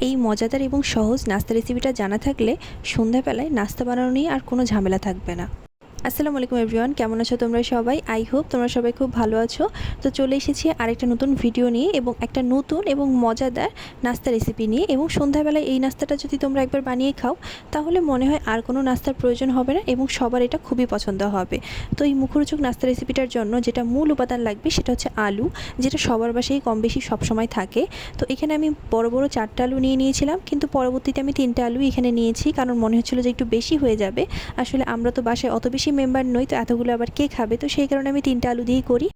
এই মজাদার এবং সহজ নাস্তা রেসিপিটা জানা থাকলে সন্ধ্যাবেলায় নাস্তা বানানো নিয়ে আর কোনো ঝামেলা থাকবে না। আসসালামু আলাইকুম এভরিওয়ান, কেমন আছো তোমরা সবাই? আই হোপ তোমরা সবাই খুব ভালো আছো। তো চলে এসেছি আরেকটা নতুন ভিডিও নিয়ে এবং একটা নতুন এবং মজাদার নাস্তা রেসিপি নিয়ে এবং সন্ধ্যাবেলায় এই নাস্তাটা যদি তোমরা একবার বানিয়ে খাও, তাহলে মনে হয় আর কোনো নাস্তার প্রয়োজন হবে না এবং সবার এটা খুবই পছন্দ হবে। তো এই মুখরোচক নাস্তা রেসিপিটার জন্য যেটা মূল উপাদান লাগবে সেটা হচ্ছে আলু, যেটা সবার বাসায় কম বেশি সবসময় থাকে। তো এখানে আমি বড় বড় চারটা আলু নিয়ে নিয়েছিলাম, কিন্তু পরবর্তীতে আমি তিনটা আলু এখানে নিয়েছি, কারণ মনে হচ্ছিল যে একটু বেশি হয়ে যাবে। আসলে আমরা তো বাসায় অত বেশি মেম্বার নই, তো এতগুলো আবার কে খাবে? তো সেই কারণে আমি তিনটা আলু দিয়েই করি।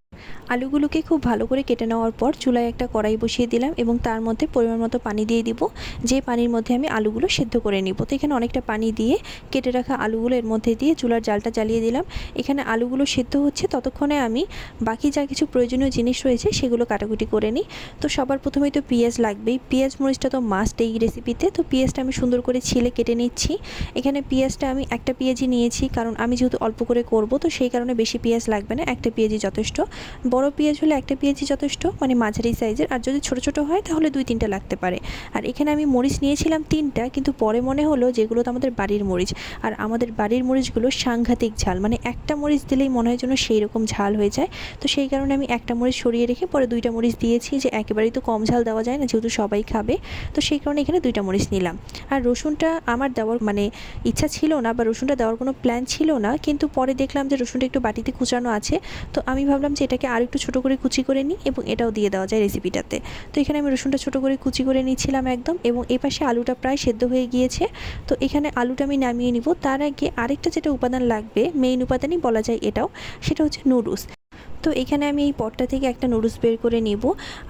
আলুগুলোকে খুব ভালো করে কেটে নেওয়ার পর চুলায় একটা কড়াই বসিয়ে দিলাম এবং তার মধ্যে পরিমাণ মতো পানি দিয়ে দিব। যে পানির মধ্যে আমি আলুগুলো সেদ্ধ করে নিব। তো এখানে অনেকটা পানি দিয়ে কেটে রাখা আলুগুলো এর মধ্যে দিয়ে চুলার জালটা জ্বালিয়ে দিলাম। এখানে আলুগুলো সেদ্ধ হচ্ছে ততক্ষণে আমি বাকি যা কিছু প্রয়োজনীয় জিনিস রয়েছে সেগুলো কাটাকুটি করে নিই। তো সবার প্রথমেই তো পেঁয়াজ লাগবেই। পেঁয়াজ মরিচটা তো মাস্ট এই রেসিপিতে তো পেঁয়াজটা আমি সুন্দর করে ছিলে কেটে নিচ্ছি। এখানে পেঁয়াজটা আমি একটা পেঁয়াজি নিয়েছি কারণ আমি যেহেতু অল্প করে করব তো সেই কারণে বেশি পেঁয়াজ লাগবে না। একটা পেঁয়াজি যথেষ্ট। বড় পেঁয়াজ হলে একটা পেঁয়াজই যথেষ্ট মানে মাঝারি সাইজের। আর যদি ছোট ছোট হয়, তাহলে দুই তিনটা লাগতে পারে। আর এখানে আমি মরিচ নিয়েছিলাম তিনটা, কিন্তু পরে মনে হলো যেগুলো তো আমাদের বাড়ির মরিচ। আর আমাদের বাড়ির মরিচগুলো সাংঘাতিক ঝাল মানে একটা মরিচ দিলেই মনে হয় যেন সেই রকম ঝাল হয়ে যায়। তো সেই কারণে আমি একটা মরিচ সরিয়ে রেখে পরে দুইটা মরিচ দিয়েছি যে একেবারেই তো কম ঝাল দেওয়া যায় না, যেহেতু সবাই খাবে। তো সেই কারণে এখানে দুইটা মরিচ নিলাম। আর রসুনটা আমার দেওয়ার মানে ইচ্ছা ছিল না বা রসুনটা দেওয়ার কোনো প্ল্যান ছিল না, কিন্তু পরে দেখলাম যে রসুনটা একটু বাটিতে কুচানো আছে। তো আমি ভাবলাম যে এটাকে আর একটু ছোটো করে কুচি করে নিই এবং এটাও দিয়ে দেওয়া যায় রেসিপিটাতে তো এখানে আমি রসুনটা ছোটো করে কুচি করে নিয়েছিলাম একদম এবং এ পাশে আলুটা প্রায় সেদ্ধ হয়ে গিয়েছে। তো এখানে আলুটা আমি নামিয়ে নিব। তার আগে আরেকটা যেটা উপাদান লাগবে মেইন উপাদানই বলা যায় এটাও, সেটা হচ্ছে নুডলস তো এখানে আমি এই পটটা থেকে একটা নুডলস বের করে নেব।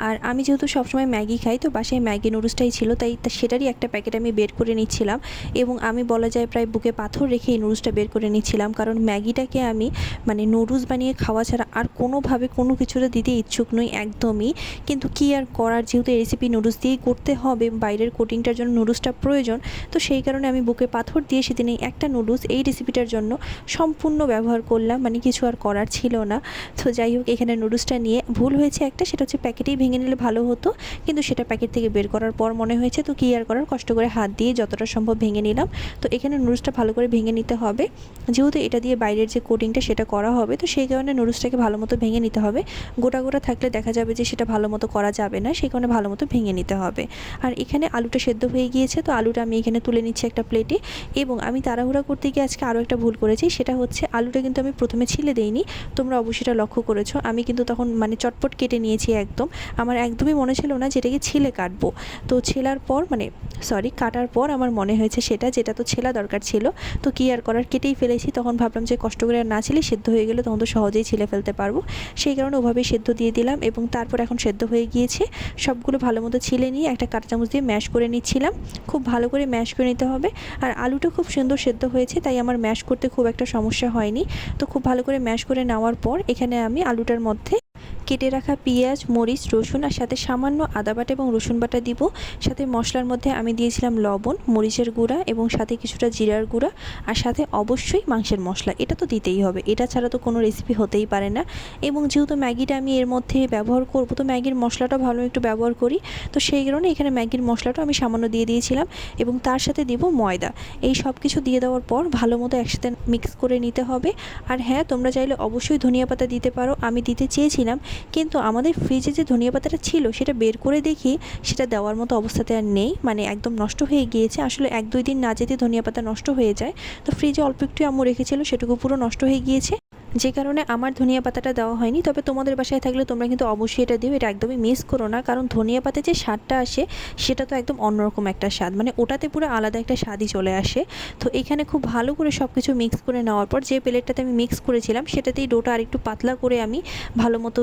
আর আমি যেহেতু সবসময় ম্যাগি খাই, তো বাসায় ম্যাগি নুডলসটাই ছিল, তাই সেটারই একটা প্যাকেট আমি বের করে নিচ্ছিলাম। এবং আমি বলা যায় প্রায় বুকে পাথর রেখে এই নুডলসটা বের করে নিচ্ছিলাম, কারণ ম্যাগিটাকে আমি মানে নুডলস বানিয়ে খাওয়া ছাড়া আর কোনোভাবে কোনো কিছুটা দিতে ইচ্ছুক নই, একদমই। কিন্তু কি আর করার, যেহেতু এই রেসিপি নুডলস দিয়েই করতে হবে, বাইরের কোটিংটার জন্য নুডলসটা প্রয়োজন, তো সেই কারণে আমি বুকে পাথর দিয়ে সেদিন এই একটা নুডলস এই রেসিপিটার জন্য সম্পূর্ণ ব্যবহার করলাম মানে কিছু আর করার ছিল না। তো যাই হোক, এখানে নুডলসটা নিয়ে ভুল হয়েছে একটা, সেটা হচ্ছে প্যাকেটেই ভেঙে নিলে ভালো হতো। কিন্তু সেটা প্যাকেট থেকে বের করার পর মনে হয়েছে, তো কী আর করার? কষ্ট করে হাত দিয়ে যতটা সম্ভব ভেঙে নিলাম। তো এখানে নুডলসটা ভালো করে ভেঙে নিতে হবে। যেহেতু এটা দিয়ে বাইরের যে কোটিংটা সেটা করা হবে, তো সেই কারণে নুডলসটাকে ভালো মতো ভেঙে নিতে হবে। গোটা গোটা থাকলে দেখা যাবে যে সেটা ভালো মতো করা যাবে না, সেই কারণে ভালো মতো ভেঙে নিতে হবে। আর এখানে আলুটা সেদ্ধ হয়ে গিয়েছে, তো আলুটা আমি এখানে তুলে নিচ্ছি একটা প্লেটে এবং আমি তাড়াহুড়া করতে গিয়ে আজকে আরও একটা ভুল করেছি, সেটা হচ্ছে আলুটা কিন্তু আমি প্রথমে ছিলে দেইনি, তোমরা অবশ্যই এটা লক্ষ্য করেছ, আমি কিন্তু তখন মানে চটপট কেটে নিয়েছি একদম। আমার একদমই মনে ছিল না যেটাকে ছিলে কাটবো। তো ছেলার পর মানে সরি কাটার পর আমার মনে হয়েছে সেটা, যেটা তো ছেলা দরকার ছিল। তো কী আর করার, কেটেই ফেলেছি। তখন ভাবলাম যে কষ্ট করে আর না ছিলে, সেদ্ধ হয়ে গেলে তখন তো সহজেই ছিলে ফেলতে পারব। সেই কারণে ওভাবেই সেদ্ধ দিয়ে দিলাম এবং তারপর এখন সেদ্ধ হয়ে গিয়েছে। সবগুলো ভালো মতো ছিলে নিয়ে একটা কাঁটা চামচ দিয়ে ম্যাশ করে নিচ্ছিলাম। খুব ভালো করে ম্যাশ করে নিতে হবে। আর আলুটা খুব সুন্দর সেদ্ধ হয়েছে, তাই আমার ম্যাশ করতে খুব একটা সমস্যা হয়নি। তো খুব ভালো করে ম্যাশ করে নেওয়ার পর এখানে আমি আলুটার মধ্যে কেটে রাখা পেঁয়াজ, মরিচ, রসুন আর সাথে সামান্য আদা বাটা এবং রসুন বাটা দিব। সাথে মশলার মধ্যে আমি দিয়েছিলাম লবণ, মরিচের গুঁড়া এবং সাথে কিছুটা জিরার গুঁড়া আর সাথে অবশ্যই মাংসের মশলা। এটা তো দিতেই হবে। এটা ছাড়া তো কোনো রেসিপি হতেই পারে না। এবং যেহেতু ম্যাগিটা আমি এর মধ্যে ব্যবহার করব, তো ম্যাগির মশলাটা ভালো একটু ব্যবহার করি। তো সেই কারণে এখানে ম্যাগির মশলাটা আমি সামান্য দিয়ে দিয়েছিলাম এবং তার সাথে দিব ময়দা। এই সব কিছু দিয়ে দেওয়ার পর ভালো মতো একসাথে মিক্স করে নিতে হবে। আর হ্যাঁ তোমরা চাইলে অবশ্যই ধনিয়া পাতা দিতে পারো। আমি দিতে চেয়েছিলাম কিন্তু আমাদের ফ্রিজে যে ধনিয়া পাতাটা ছিল, সেটা বের করে দেখি সেটা দেওয়ার মতো অবস্থাতে আর নেই। মানে একদম নষ্ট হয়ে গিয়েছে। আসলে এক দুই দিন না যেতে ধনিয়া পাতা নষ্ট হয়ে যায়। তো ফ্রিজে অল্প একটু আম্মু রেখেছিল, সেটুকু পুরো নষ্ট হয়ে গিয়েছে। যে কারণে আমার ধনিয়া পাতাটা দেওয়া হয়নি। তবে তোমাদের বাসায় থাকলে তোমরা কিন্তু অবশ্যই এটা দিও। এটা একদমই মিস করো না। কারণ ধনিয়া পাতে যে স্বাদটা আসে, সেটা তো একদম অন্যরকম একটা স্বাদ। মানে ওটাতে পুরো আলাদা একটা স্বাদই চলে আসে। তো এখানে খুব ভালো করে সব কিছু মিক্স করে নেওয়ার পর, যে প্লেটটাতে আমি মিক্স করেছিলাম, সেটাতেই ডোটা আর একটু পাতলা করে আমি ভালো মতো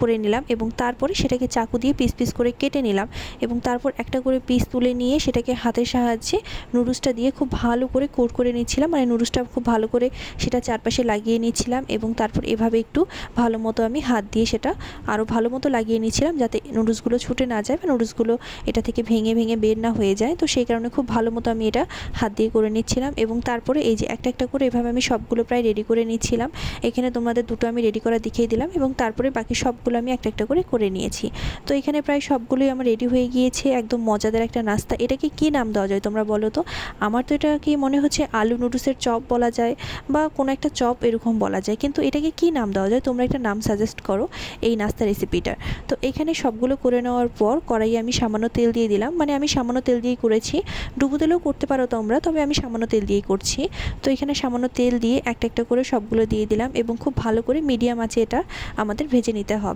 করে নিলাম এবং তারপরে সেটাকে চাকু দিয়ে পিস পিস করে কেটে নিলাম এবং তারপর একটা করে পিস তুলে নিয়ে সেটাকে হাতের সাহায্যে নুডলসটা দিয়ে খুব ভালো করে কোট করে নিচ্ছিলাম। মানে নুডলসটা খুব ভালো করে সেটা চারপাশে লাগিয়ে নিচ্ছিলাম এবং তারপর এভাবে একটু ভালো মতো আমি হাত দিয়ে সেটা আরও ভালো মতো লাগিয়ে নিচ্ছিলাম যাতে নুডলসগুলো ছুটে না যায় বা নুডলসগুলো এটা থেকে ভেঙে ভেঙে বের না হয়ে যায়। তো সেই কারণে খুব ভালো মতো আমি এটা হাত দিয়ে করে নিচ্ছিলাম এবং তারপরে এই যে একটা একটা করে এভাবে আমি সবগুলো প্রায় রেডি করে নিচ্ছিলাম। এখানে তোমাদের দুটো আমি রেডি করা দেখিয়ে দিলাম এবং তারপরে বাকি সব সবগুলো আমি একটা একটা করে করে নিয়েছি। তো এখানে প্রায় সবগুলোই আমার রেডি হয়ে গিয়েছে, একদম মজাদার একটা নাস্তা। এটাকে কী নাম দেওয়া যায় তোমরা বলো তো? আমার তো এটাকে মনে হচ্ছে আলু নুডলসের চপ বলা যায় বা কোনো একটা চপ এরকম বলা যায়। কিন্তু এটাকে কী নাম দেওয়া যায়? তোমরা একটা নাম সাজেস্ট করো এই নাস্তা রেসিপিটার তো এখানে সবগুলো করে নেওয়ার পর কড়াইয়ে আমি সামান্য তেল দিয়ে দিলাম। মানে আমি সামান্য তেল দিয়েই করেছি। ডুবো তেলেও করতে পারো তোমরা, তবে আমি সামান্য তেল দিয়েই করছি। তো এখানে সামান্য তেল দিয়ে একটা একটা করে সবগুলো দিয়ে দিলাম এবং খুব ভালো করে মিডিয়াম আছে এটা আমাদের ভেজে নিতে হবে।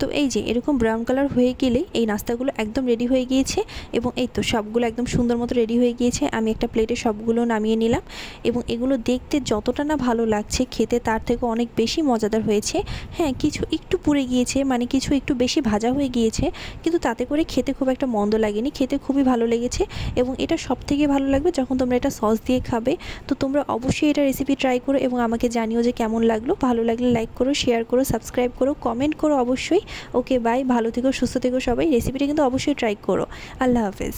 তো এই যে, এরকম ব্রাউন কালার হয়ে গেলেই এই নাস্তাগুলো একদম রেডি হয়ে গিয়েছে এবং এই তো সবগুলো একদম সুন্দর মতো রেডি হয়ে গিয়েছে। আমি একটা প্লেটে সবগুলো নামিয়ে নিলাম এবং এগুলো দেখতে যতটা না ভালো লাগছে, খেতে তার থেকে অনেক বেশি মজাদার হয়েছে। হ্যাঁ কিছু একটু পুড়ে গিয়েছে মানে কিছু একটু বেশি ভাজা হয়ে গিয়েছে, কিন্তু তাতে করে খেতে খুব একটা মন্দ লাগেনি, খেতে খুবই ভালো লেগেছে এবং এটা সব থেকে ভালো লাগবে যখন তোমরা এটা সস দিয়ে খাবে। তো তোমরা অবশ্যই এটা রেসিপি ট্রাই করো এবং আমাকে জানিও যে কেমন লাগল। ভালো লাগলে লাইক করো শেয়ার করো সাবস্ক্রাইব করো কমেন্ট করো অবশ্যই। ওকে বাই ভালো থেকো সুস্থ থেকো সবাই। রেসিপিটা কিন্তু অবশ্যই ট্রাই করো। আল্লাহ হাফেজ।